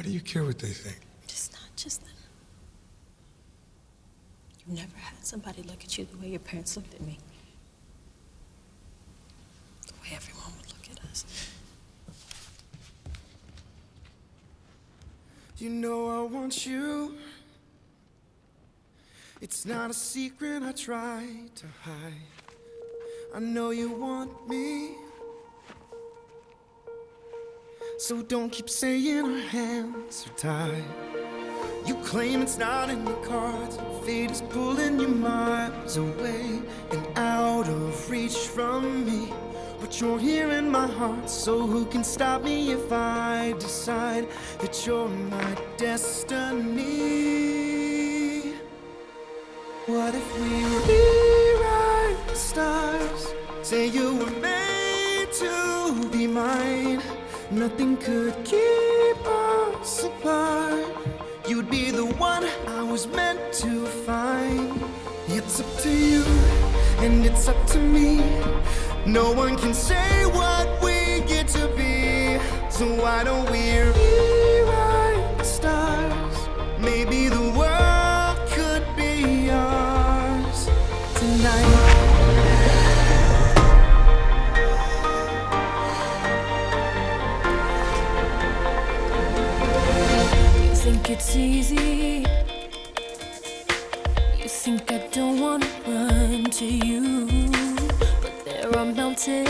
Why do you care what they think? It's not just them. You've never had somebody look at you the way your parents looked at me. The way everyone would look at us. You know I want you. It's not a secret I try to hide. I know you want me. So don't keep saying our hands are tied. You claim it's not in the cards. Fate is pulling you miles away and out of reach from me. But you're here in my heart, so who can stop me if I decide that you're my destiny? What if we rewrite the stars? Say you were made to be mine. Nothing could keep us apart. You'd be the one I was meant to find. It's up to you, and it's up to me. No one can say what we get to be. So why don't we rewrite the stars? Maybe the world could be ours tonight. It's easy. You think I don't wanna run to you. But there are mountains,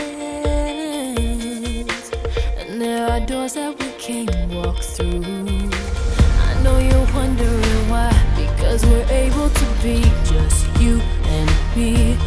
and there are doors that we can't walk through. I know you're wondering why, because we're able to be just you and me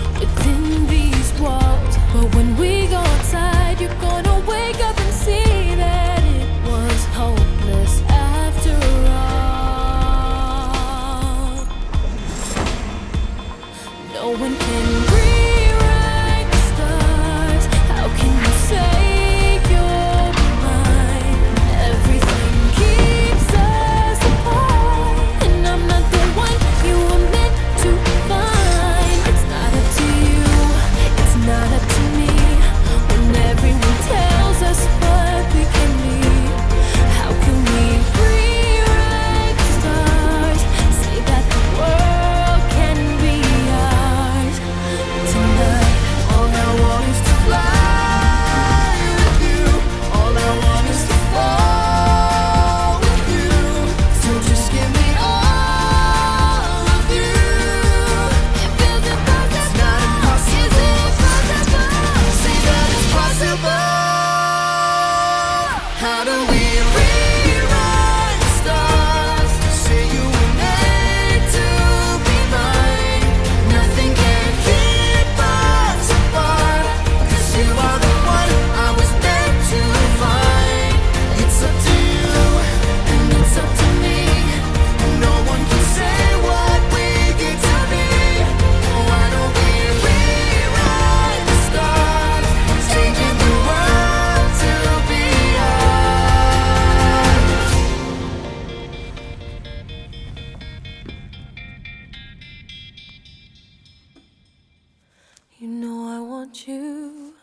You know I want you.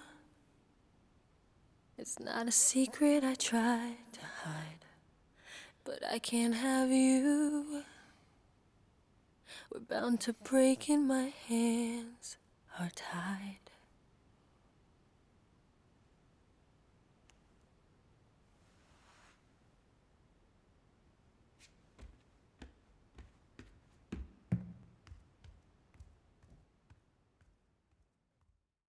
It's not a secret I tried to hide, but I can't have you. We're bound to break, and my hands are tied.